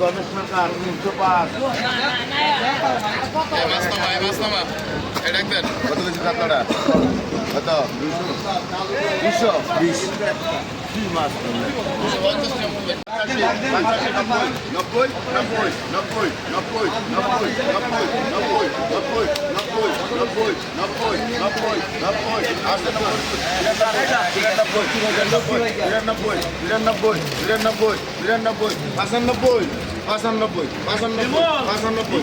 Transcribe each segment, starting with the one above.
গণেশ সরকার তিনশো পাঁচ এটা দেন কত দিচ্ছি আপনারা? কত দুশো বিশ মাছ। নব্বই নব্বই নব্বই নব্বই নব্বই নব্বই নব্বই নব্বই নব্বই নব্বই নব্বই নব্বই নব্বই আশি নব্বই বিরানব্বই বিরানব্বই বিরানব্বই বিরানব্বই বিরানব্বই পাঁচানব্বই পাঁচানব্বই পাঁচানব্বই পাঁচানব্বই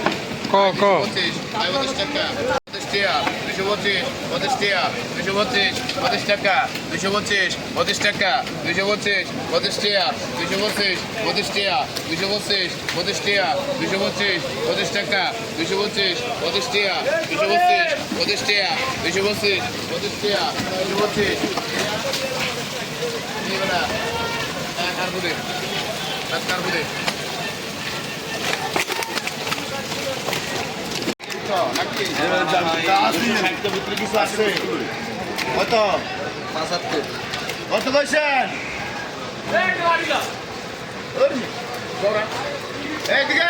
ক ক পঁচিশ, টাকা, দুশো পঁচিশ, পঁচিশ টিয়া, দুশো পঁচিশ, পঁচিশ টাকা, দুশো পঁচিশ, পঁচিশ টাকা, দুশো পঁচিশ, পঁচিশ টিয়া, দুশো পঁচিশ, পঁচিশ টিয়া, দুশো পঁচিশ, পঁচিশ টিয়া, দুশো পঁচিশ, পঁচিশ টাকা, দুশো পঁচিশ, পঁচিশ টিয়া, দুশো পঁচিশ, পঁচিশ টিয়া, দুশো পঁচিশ, পঁচিশ টিয়া, দুশো পঁচিশ। নিবে না। এক আর কিছু আছে কত কত কইছেন এইদিকে